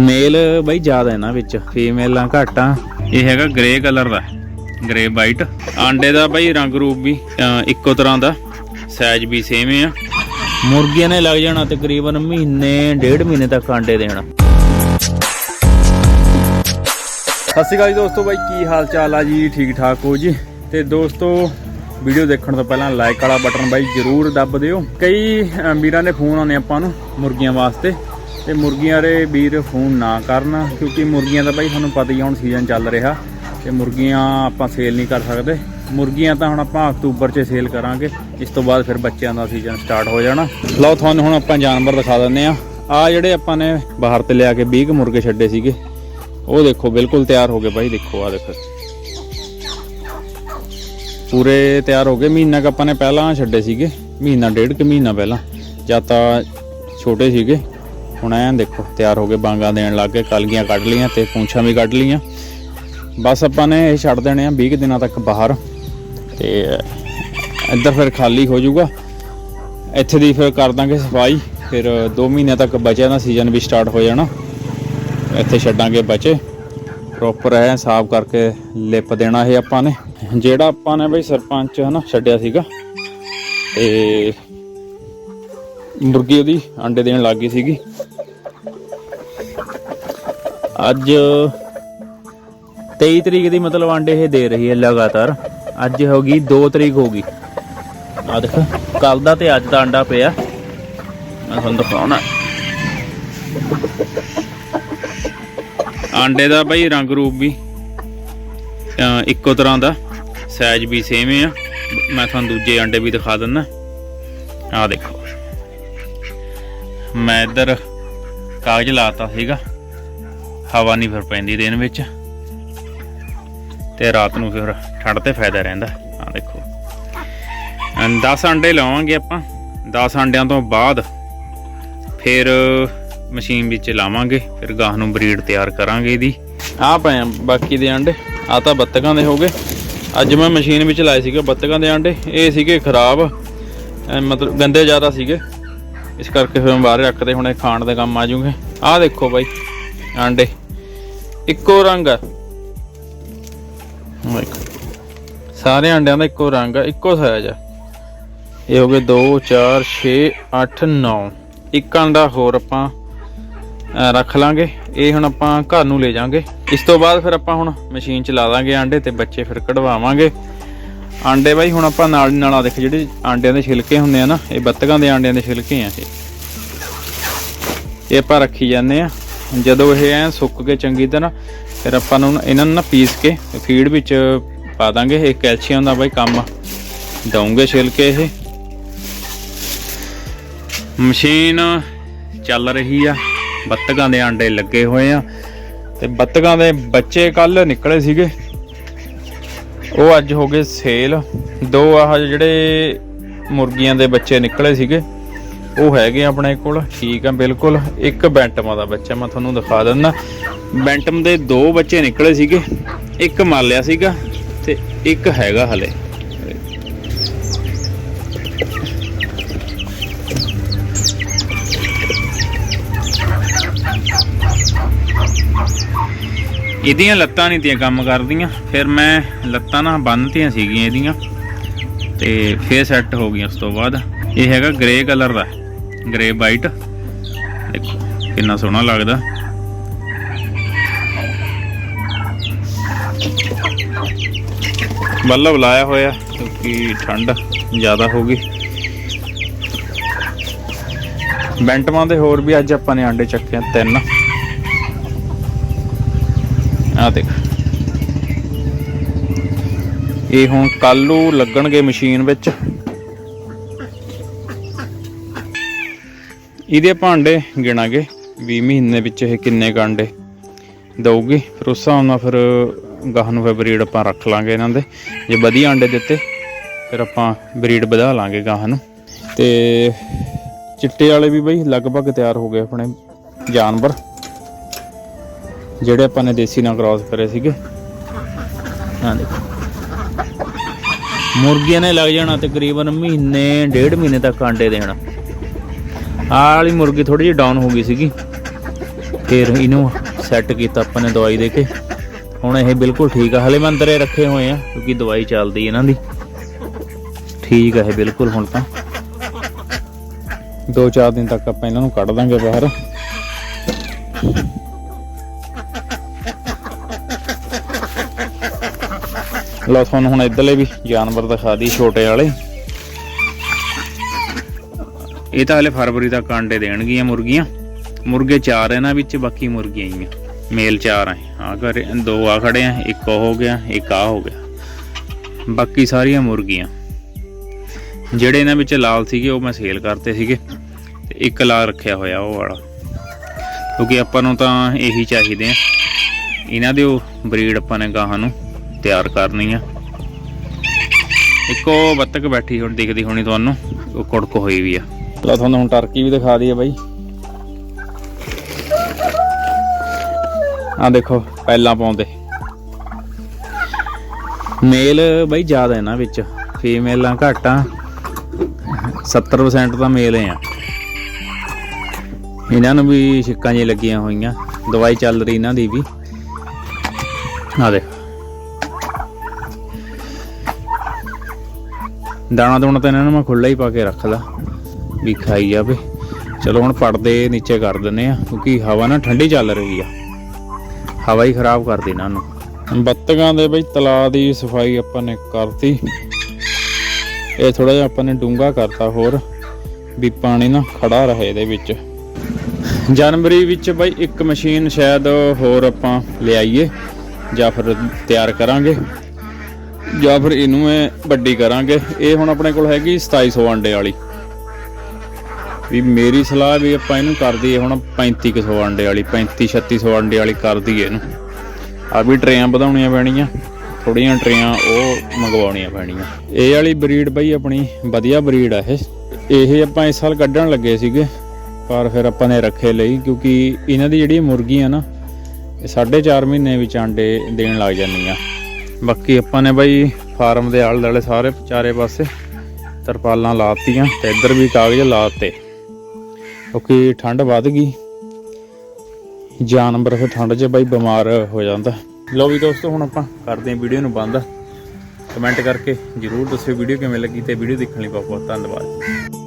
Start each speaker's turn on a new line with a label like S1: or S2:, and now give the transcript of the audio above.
S1: ਮੇਲ ਬਈ ਜ਼ਿਆਦਾ ਇਹਨਾਂ ਵਿੱਚ ਫੀਮੇਲਾਂ ਘੱਟ ਆ। ਇਹ ਹੈਗਾ ਗ੍ਰੇ ਕਲਰ ਦਾ ਗ੍ਰੇ ਵਾਈਟ ਆਂਡੇ ਦਾ ਬਈ ਰੰਗ ਰੂਪ ਵੀ ਇੱਕੋ ਤਰ੍ਹਾਂ ਦਾ ਸਾਈਜ਼ ਵੀ ਸੇਮ ਆ। ਮੁਰਗੀਆਂ ਨੇ ਲੱਗ ਜਾਣਾ ਤਕਰੀਬਨ ਮਹੀਨੇ ਡੇਢ ਮਹੀਨੇ ਤੱਕ ਆਂਡੇ ਦੇਣਾ। ਸਤਿ ਸ਼੍ਰੀ ਅਕਾਲ ਜੀ ਦੋਸਤੋ ਬਾਈ ਕੀ ਹਾਲ ਚਾਲ ਆ ਜੀ? ਠੀਕ ਠਾਕ ਹੋ ਜੀ? ਤੇ ਦੋਸਤੋ ਵੀਡੀਓ ਦੇਖਣ ਤੋਂ ਪਹਿਲਾਂ ਲਾਈਕ ਵਾਲਾ ਬਟਨ ਬਾਈ ਜਰੂਰ ਦੱਬ ਦਿਓ। ਕਈ ਵੀਰਾਂ ਦੇ ਫੋਨ ਆਉਂਦੇ ਆਪਾਂ ਨੂੰ ਮੁਰਗੀਆਂ ਵਾਸਤੇ। ਤੇ ਮੁਰਗੀਆਂ ਦੇ ਵੀਰ ਫੋਨ ਨਾ ਕਰਨ, ਕਿਉਂਕਿ ਮੁਰਗੀਆਂ ਦਾ ਬਾਈ ਤੁਹਾਨੂੰ ਪਤਾ ਹੀ ਹੁਣ ਸੀਜ਼ਨ ਚੱਲ ਰਿਹਾ ਤੇ ਮੁਰਗੀਆਂ ਆਪਾਂ ਸੇਲ ਨਹੀਂ ਕਰ ਸਕਦੇ। ਮੁਰਗੀਆਂ ਤਾਂ ਹੁਣ ਆਪਾਂ ਅਕਤੂਬਰ 'ਚ ਸੇਲ ਕਰਾਂਗੇ, ਇਸ ਤੋਂ ਬਾਅਦ ਫਿਰ ਬੱਚਿਆਂ ਦਾ ਸੀਜ਼ਨ ਸਟਾਰਟ ਹੋ ਜਾਣਾ। ਲਓ, ਤੁਹਾਨੂੰ ਹੁਣ ਆਪਾਂ ਜਾਨਵਰ ਦਿਖਾ ਦਿੰਨੇ ਆ ਆ ਜਿਹੜੇ ਆਪਾਂ ਨੇ ਬਾਹਰ ਤੇ ਲਿਆ ਕੇ 20 ਕੁ ਮੁਰਗੇ ਛੱਡੇ ਸੀਗੇ, ਉਹ ਦੇਖੋ, ਬਿਲਕੁਲ ਤਿਆਰ ਹੋ ਗਏ ਬਾਈ ਦੇਖੋ ਆ ਦੇਖੋ। ਪੂਰੇ ਤਿਆਰ ਹੋ ਗਏ, ਮਹੀਨਾ ਕ ਆਪਾਂ ਨੇ ਪਹਿਲਾਂ ਛੱਡੇ ਸੀਗੇ, ਮਹੀਨਾ, ਡੇਢ ਕੁ ਮਹੀਨਾ ਪਹਿਲਾਂ। ਜਾਂ ਤਾਂ ਛੋਟੇ ਸੀਗੇ ਹੁਣ ਐਂ ਦੇਖੋ, ਤਿਆਰ ਹੋ ਗਏ ਬਾਂਗਾ ਦੇਣ ਲੱਗ ਗਏ ਕਲਗੀਆਂ ਕੱਢ ਲਈਆਂ ਤੇ ਪੂੰਛਾਂ ਵੀ ਕੱਢ ਲਈਆਂ। ਬਸ ਆਪਾਂ ਨੇ ਇਹ ਛੱਡ ਦੇਣੇ ਆ 20 ਕੁ ਦਿਨਾਂ ਤੱਕ ਬਾਹਰ। ਤੇ ਇੱਧਰ ਫਿਰ ਖਾਲੀ ਹੋ ਜਾਊਗਾ। ਇੱਥੇ ਦੀ ਫਿਰ ਕਰ ਦਾਂਗੇ ਸਫ਼ਾਈ, ਫਿਰ 2 ਮਹੀਨੇ ਤੱਕ ਬਚਿਆ ਦਾ ਸੀਜ਼ਨ ਵੀ ਸਟਾਰਟ ਹੋ ਜਾਣਾ। ਇੱਥੇ ਛੱਡਾਂਗੇ ਬਚੇ। ਪ੍ਰੋਪਰ ਹੈ ਸਾਫ਼ ਕਰਕੇ ਲਿਪ ਦੇਣਾ ਇਹ ਆਪਾਂ ਨੇ। ਜਿਹੜਾ ਆਪਾਂ ਨੇ ਬਈ ਸਰਪੰਚ ਹਨਾ, ਛੱਡਿਆ ਸੀਗਾ, ਤੇ ਮੁਰਗੀ ਉਹਦੀ ਅੰਡੇ ਦੇਣ ਲੱਗ ਗਈ ਸੀਗੀ। ਅੱਜ 23 ਤਰੀਕ ਦੀ ਮਤਲਬ ਅੰਡੇ ਇਹ ਦੇ ਰਹੀ ਹੈ ਲਗਾਤਾਰ। ਅੱਜ ਹੋ ਗਈ 2 ਤਰੀਕ ਹੋ ਗਈ। ਆ ਦੇਖ, ਕੱਲ ਦਾ ਤੇ ਅੱਜ ਦਾ ਅੰਡਾ ਪਿਆ। ਮੈਂ ਤੁਹਾਨੂੰ ਦਿਖਾਉਣਾ। ਆਂਡੇ ਦਾ ਬਈ ਰੰਗ ਰੂਪ ਵੀ ਇੱਕੋ ਤਰ੍ਹਾਂ ਦਾ ਸਾਈਜ਼ ਵੀ ਸੇਮ ਆ। ਮੈਂ ਤੁਹਾਨੂੰ ਦੂਜੇ ਆਂਡੇ ਵੀ ਦਿਖਾ ਦਿੰਦਾ। ਆਹ ਦੇਖੋ। ਮੈਂ ਇੱਧਰ ਕਾਗਜ਼ ਲਾਤਾ ਸੀਗਾ। ਹਵਾ ਨਹੀਂ ਫਿਰ ਪੈਂਦੀ ਦਿਨ ਵਿੱਚ। ਤੇ ਰਾਤ ਨੂੰ ਫਿਰ ਠੰਡ ਤੇ ਫਾਇਦਾ ਰਹਿੰਦਾ। ਆਹ ਦੇਖੋ। 10 ਅੰਡੇ ਲਾਵਾਂਗੇ ਆਪਾਂ। 10 ਅੰਡਿਆਂ ਤੋਂ ਬਾਅਦ ਫਿਰ ਮਸ਼ੀਨ ਵਿੱਚ ਲਾਵਾਂਗੇ। ਫਿਰ ਗਾਹ ਨੂੰ ਬਰੀਡ ਤਿਆਰ ਕਰਾਂਗੇ ਇਹਦੀ। ਆ ਪਏ ਬਾਕੀ ਦੇ ਆਂਡੇ ਆ ਤਾਂ ਬੱਤਕਾਂ ਦੇ ਹੋ ਗਏ। ਅੱਜ ਮੈਂ ਮਸ਼ੀਨ ਵਿੱਚ ਲਾਏ ਸੀਗੇ ਬੱਤਕਾਂ ਦੇ ਆਂਡੇ ਇਹ ਸੀਗੇ ਖਰਾਬ। ਮਤਲਬ ਗੰਦੇ ਜ਼ਿਆਦਾ ਸੀਗੇ। ਇਸ ਕਰਕੇ ਫਿਰ ਮੈਂ ਬਾਹਰ ਰੱਖਦੇ ਹੁਣ। ਇਹ ਖਾਣ ਦੇ ਕੰਮ ਆ ਜੂਗੇ। ਆਹ ਦੇਖੋ ਬਾਈ ਆਂਡੇ ਇੱਕੋ ਰੰਗ ਆ। ਸਾਰੇ ਆਂਡਿਆਂ ਦਾ ਇੱਕੋ ਰੰਗ ਆ ਇੱਕੋ ਸਾਈਜ਼ ਆ। ਇਹ ਹੋ ਗਏ 2 4 6 8 9 ਇੱਕ ਆਂਡਾ ਹੋਰ ਆਪਾਂ ਰੱਖ ਲਾਂਗੇ। ਇਹ ਹੁਣ ਆਪਾਂ ਘਰ ਨੂੰ ਲੈ ਜਾਾਂਗੇ। ਇਸ ਤੋਂ ਬਾਅਦ ਫਿਰ ਆਪਾਂ ਹੁਣ ਮਸ਼ੀਨ ਚ ਲਾ ਦਾਂਗੇ ਆਂਡੇ ਤੇ ਬੱਚੇ ਫਿਰ ਕਢਵਾਵਾਂਗੇ। ਆਂਡੇ ਬਾਈ ਹੁਣ ਆਪਾਂ ਨਾਲ ਨਾਲ ਆ ਦੇਖ ਜਿਹੜੇ ਆਂਡਿਆਂ ਦੇ ਛਿਲਕੇ ਹੁੰਦੇ ਆ ਨਾ ਇਹ ਬੱਤਕਾਂ ਦੇ ਆਂਡਿਆਂ ਦੇ ਛਿਲਕੇ ਆ ਇਹ। ਇਹ ਆਪਾਂ ਰੱਖੀ ਜਾਂਦੇ ਆ। ਜਦੋਂ ਇਹ ਐ ਸੁੱਕ ਕੇ ਚੰਗੀ ਤਰ੍ਹਾਂ, ਫਿਰ ਆਪਾਂ ਨੂੰ ਇਹਨਾਂ ਨੂੰ ਨਾ ਪੀਸ ਕੇ ਫੀਡ ਵਿੱਚ ਪਾ ਦਾਂਗੇ। ਇਹ ਕੈਲਸ਼ੀਅਮ ਦਾ ਬਾਈ ਕੰਮ ਦਊਂਗੇ ਛਿਲਕੇ ਇਹ। ਮਸ਼ੀਨ ਚੱਲ ਰਹੀ ਆ। ਬੱਤਕਾਂ ਦੇ ਆਂਡੇ ਲੱਗੇ ਹੋਏ ਆ। ਤੇ ਬੱਤਕਾਂ ਦੇ ਬੱਚੇ ਕੱਲ ਨਿਕਲੇ ਸੀਗੇ। ਉਹ ਅੱਜ ਹੋ ਗਏ ਸੇਲ। ਦੋ ਆਹ ਜਿਹੜੇ ਮੁਰਗੀਆਂ ਦੇ ਬੱਚੇ ਨਿਕਲੇ ਸੀਗੇ। ਉਹ ਹੈਗੇ ਆਪਣੇ ਕੋਲ, ਠੀਕ ਆ, ਬਿਲਕੁਲ। ਇੱਕ ਬੈਂਟਮ ਦਾ ਬੱਚਾ, ਮੈਂ ਤੁਹਾਨੂੰ ਦਿਖਾ ਦਿੰਦਾ। ਬੈਂਟਮ ਦੇ ਦੋ ਬੱਚੇ ਨਿਕਲੇ ਸੀਗੇ। ਇੱਕ ਮਾਲਿਆ ਸੀਗਾ ਤੇ ਇੱਕ ਹੈਗਾ ਹਲੇ। ਇਹਦੀਆਂ ਲੱਤਾਂ ਨਹੀਂ ਤੀਆਂ ਕੰਮ ਕਰਦੀਆਂ। ਫਿਰ ਮੈਂ ਲੱਤਾਂ ਨਾ ਬੰਨਤੀਆਂ ਸੀਗੀਆਂ ਇਹਦੀਆਂ। ਤੇ ਫੇਰ ਸੈੱਟ ਹੋ ਗਈਆਂ ਉਸ ਤੋਂ ਬਾਅਦ। ਇਹ ਹੈਗਾ ਗ੍ਰੇ ਕਲਰ ਦਾ। Grey white. ਦੇਖੋ, ਕਿੰਨਾ ਸੋਹਣਾ ਲੱਗਦਾ। ਬੱਲਬ ਲਾਇਆ ਹੋਇਆ, ਕਿਉਂਕਿ ਠੰਡ ਜ਼ਿਆਦਾ ਹੋ ਗਈ। ਬੈਂਟਮਾਂ ਦੇ ਹੋਰ ਵੀ ਅੱਜ ਆਪਾਂ ਨੇ ਆਂਡੇ ਚੱਕੇ ਆ, ਤਿੰਨ। ਆ ਦੇਖ। ਇਹ ਹੁਣ ਕੱਲ ਨੂੰ ਲੱਗਣਗੇ ਮਸ਼ੀਨ ਵਿੱਚ। ਇਹਦੇ ਭਾਂਡੇ ਗਿਣਾਂਗੇ 20 ਮਹੀਨੇ ਵਿੱਚ ਇਹ ਕਿੰਨੇ ਕੁ ਅੰਡੇ ਦਊਗੀ। ਫਿਰ ਉਸ ਹਿਸਾਬ ਨਾਲ ਫਿਰ ਗਾਹ ਨੂੰ ਫਿਰ ਬਰੀਡ ਆਪਾਂ ਰੱਖ ਲਾਂਗੇ ਇਹਨਾਂ ਦੇ। ਜੇ ਵਧੀਆ ਆਂਡੇ ਦਿੱਤੇ, ਫਿਰ ਆਪਾਂ ਬਰੀਡ ਵਧਾ ਲਾਂਗੇ ਗਾਹ ਨੂੰ। ਤੇ ਚਿੱਟੇ ਵਾਲੇ ਵੀ ਬਈ ਲਗਭਗ ਤਿਆਰ ਹੋ ਗਏ ਆਪਣੇ ਜਾਨਵਰ, ਜਿਹੜੇ ਆਪਾਂ ਨੇ ਦੇਸੀ ਨਾਲ ਕ੍ਰਾਸ ਕਰੇ ਸੀਗੇ। ਹਾਂ ਦੇਖੋ। ਮੁਰਗੀਆਂ ਨੇ ਲੱਗ ਜਾਣਾ ਤਕਰੀਬਨ ਮਹੀਨੇ, ਡੇਢ ਮਹੀਨੇ ਤੱਕ ਆਂਡੇ ਦੇਣਾ। ਆਹ ਵਾਲੀ ਮੁਰਗੀ ਥੋੜੀ ਜਿਹੀ ਡਾਊਨ ਹੋ ਗਈ ਸੀਗੀ। ਫਿਰ ਇਹਨੂੰ ਸੈੱਟ ਕੀਤਾ ਆਪਾਂ ਨੇ ਦਵਾਈ ਦੇ ਕੇ। ਹੁਣ ਇਹ ਬਿਲਕੁਲ ਠੀਕ ਆ। ਹਲੇ ਮੈਂ ਅੰਦਰੇ ਰੱਖੇ ਹੋਏ ਆ, ਕਿਉਂਕਿ ਦਵਾਈ ਚੱਲਦੀ ਇਹਨਾਂ ਦੀ। ਠੀਕ ਆ ਇਹ ਬਿਲਕੁਲ ਹੁਣ ਤਾਂ। ਦੋ ਚਾਰ ਦਿਨ ਤੱਕ ਆਪਾਂ ਇਹਨਾਂ ਨੂੰ ਕੱਢ ਦਾਂਗੇ ਬਾਹਰ। ਲਓ ਤੁਹਾਨੂੰ ਹੁਣ ਇਧਰਲੇ ਵੀ ਜਾਨਵਰ ਦਿਖਾ ਦੀ ਛੋਟੇ ਵਾਲੇ। ਇਹ ਤਾਂ ਹਲੇ ਫਰਵਰੀ ਤੱਕ ਆਂਡੇ ਦੇਣਗੀਆਂ ਮੁਰਗੀਆਂ। ਮੁਰਗੇ ਚਾਰ ਇਹਨਾਂ ਵਿੱਚ, ਬਾਕੀ ਮੁਰਗੀਆਂ ਹੀ ਆ। ਮੇਲ ਚਾਰ ਆ ਆ ਘਰੇ ਦੋ ਆ ਖੜੇ ਆ, ਇੱਕ ਉਹ ਹੋ ਗਿਆ, ਇੱਕ ਆ ਹੋ ਗਿਆ। ਬਾਕੀ ਸਾਰੀਆਂ ਮੁਰਗੀਆਂ। ਜਿਹੜੇ ਇਹਨਾਂ ਵਿੱਚ ਲਾਲ ਸੀਗੇ, ਉਹ ਮੈਂ ਸੇਲ ਕਰਤੇ ਸੀਗੇ। ਤੇ ਇੱਕ ਲਾਲ ਰੱਖਿਆ ਹੋਇਆ ਉਹ ਵਾਲਾ। ਕਿਉਂਕਿ ਆਪਾਂ ਨੂੰ ਤਾਂ ਇਹੀ ਚਾਹੀਦੇ ਆ। ਇਹਨਾਂ ਦੇ ਉਹ ਬਰੀਡ ਆਪਾਂ ਨੇ ਗਾਹਾਂ ਨੂੰ ਤਿਆਰ ਕਰਨੀ ਆ। ਇੱਕੋ ਬੱਤਕ ਬੈਠੀ ਹੁਣ ਦਿਖਦੀ ਹੋਣੀ ਤੁਹਾਨੂੰ, ਉਹ ਕੁੜਕ ਹੋਈ ਵੀ ਆ। ਲਓ ਤੁਹਾਨੂੰ ਹੁਣ ਟਰਕੀ ਵੀ ਦਿਖਾ ਦਈਏ ਬਾਈ। ਆ ਦੇਖੋ ਪਹਿਲਾਂ ਪਾਉਂਦੇ। ਮੇਲ ਬਾਈ ਜ਼ਿਆਦਾ ਇਹਨਾਂ ਵਿੱਚ। ਫੀਮੇਲਾਂ ਘੱਟ ਆ। 70% ਤਾਂ ਮੇਲ ਆ। ਇਹਨਾਂ ਨੂੰ ਵੀ ਛਿੱਕਾਂ ਜੀ ਲੱਗੀਆਂ ਹੋਈਆਂ। ਦਵਾਈ ਚੱਲ ਰਹੀ ਇਹਨਾਂ ਦੀ ਵੀ। ਆ ਦੇਖ। ਦਾਣਾ ਦੂਣਾ ਤਾਂ ਇਹਨਾਂ ਨੂੰ ਮੈਂ ਖੁੱਲਾ ਹੀ ਪਾ ਕੇ ਰੱਖਦਾ। ਵੀ ਖਾਈ ਜਾਵੇ। ਚਲੋ ਹੁਣ ਪਰਦੇ ਨੀਚੇ ਕਰ ਦਿੰਨੇ ਆ, ਕਿਉਂਕਿ ਹਵਾ ਨਾ ਠੰਡੀ ਚੱਲ ਰਹੀ ਆ। ਹਵਾ ਹੀ ਖਰਾਬ ਕਰਦੀ ਇਹਨਾਂ ਨੂੰ ਬੱਤਗਾਂ ਦੇ ਬਈ ਤਲਾ ਦੀ ਸਫ਼ਾਈ ਆਪਾਂ ਨੇ ਕਰਤੀ। ਇਹ ਥੋੜਾ ਜਿਹਾ ਆਪਾਂ ਨੇ ਡੂੰਗਾ ਕਰਤਾ ਹੋਰ, ਵੀ ਪਾਣੀ ਨਾ ਖੜਾ ਰਹੇ ਇਹਦੇ ਵਿੱਚ। ਜਨਵਰੀ ਵਿੱਚ ਬਈ ਇੱਕ ਮਸ਼ੀਨ ਸ਼ਾਇਦ ਹੋਰ ਆਪਾਂ ਲਿਆਈਏ, ਜਾਂ ਫਿਰ ਤਿਆਰ ਕਰਾਂਗੇ, ਜਾਂ ਫਿਰ ਇਹਨੂੰ ਵੱਡੀ ਕਰਾਂਗੇ। ਇਹ ਹੁਣ ਆਪਣੇ ਕੋਲ ਹੈਗੀ 2700 ਅੰਡੇ ਵਾਲੀ। ਵੀ ਮੇਰੀ ਸਲਾਹ ਵੀ ਆਪਾਂ ਇਹਨੂੰ ਕਰ ਦਈਏ, ਹੁਣ 3500 ਅੰਡੇ ਵਾਲੀ 35 3600 ਅੰਡੇ ਵਾਲੀ ਕਰ ਦਈਏ ਇਹਨੂੰ। ਆ ਵੀ ਟਰੇਆਂ ਵਧਾਉਣੀਆਂ ਪੈਣੀਆਂ ਥੋੜੀਆਂ ਟਰੇਆਂ ਉਹ ਮੰਗਵਾਉਣੀਆਂ ਪੈਣੀਆਂ। ਇਹ ਵਾਲੀ ਬਰੀਡ ਬਈ ਆਪਣੀ ਵਧੀਆ ਬਰੀਡ ਆ ਇਹ। ਇਹ ਆਪਾਂ ਇਸ ਸਾਲ ਕੱਢਣ ਲੱਗੇ ਸੀਗੇ, ਪਰ ਫਿਰ ਆਪਾਂ ਨੇ ਰੱਖੇ ਲਈ, ਕਿਉਂਕਿ ਇਹਨਾਂ ਦੀ ਜਿਹੜੀ ਮੁਰਗੀਆਂ ਨਾ, ਇਹ ਸਾਢੇ ਚਾਰ ਮਹੀਨੇ ਵਿੱਚ ਆਂਡੇ ਦੇਣ ਲੱਗ ਜਾਂਦੀਆਂ। ਬਾਕੀ ਆਪਾਂ ਨੇ ਬਾਈ ਫਾਰਮ ਦੇ ਆਲੇ ਦੁਆਲੇ ਸਾਰੇ ਚਾਰੇ ਪਾਸੇ ਤਰਪਾਲਾਂ ਲਾਤੀਆਂ ਤੇ ਇੱਧਰ ਵੀ ਕਾਗਜ਼ ਲਾਤੇ। ਕਿਉਂਕਿ ਠੰਡ ਵੱਧ ਗਈ। ਜਾਨਵਰ ਫਿਰ ਠੰਡ 'ਚ ਬਾਈ ਬਿਮਾਰ ਹੋ ਜਾਂਦਾ। ਲਓ ਵੀ ਦੋਸਤੋ, ਹੁਣ ਆਪਾਂ ਕਰਦੇ ਹਾਂ ਵੀਡੀਓ ਨੂੰ ਬੰਦ। ਕਮੈਂਟ ਕਰਕੇ ਜਰੂਰ ਦੱਸਿਓ ਵੀਡੀਓ ਕਿਵੇਂ ਲੱਗੀ ਤੇ ਵੀਡੀਓ ਦੇਖਣ ਲਈ ਬਹੁਤ ਬਹੁਤ ਧੰਨਵਾਦ।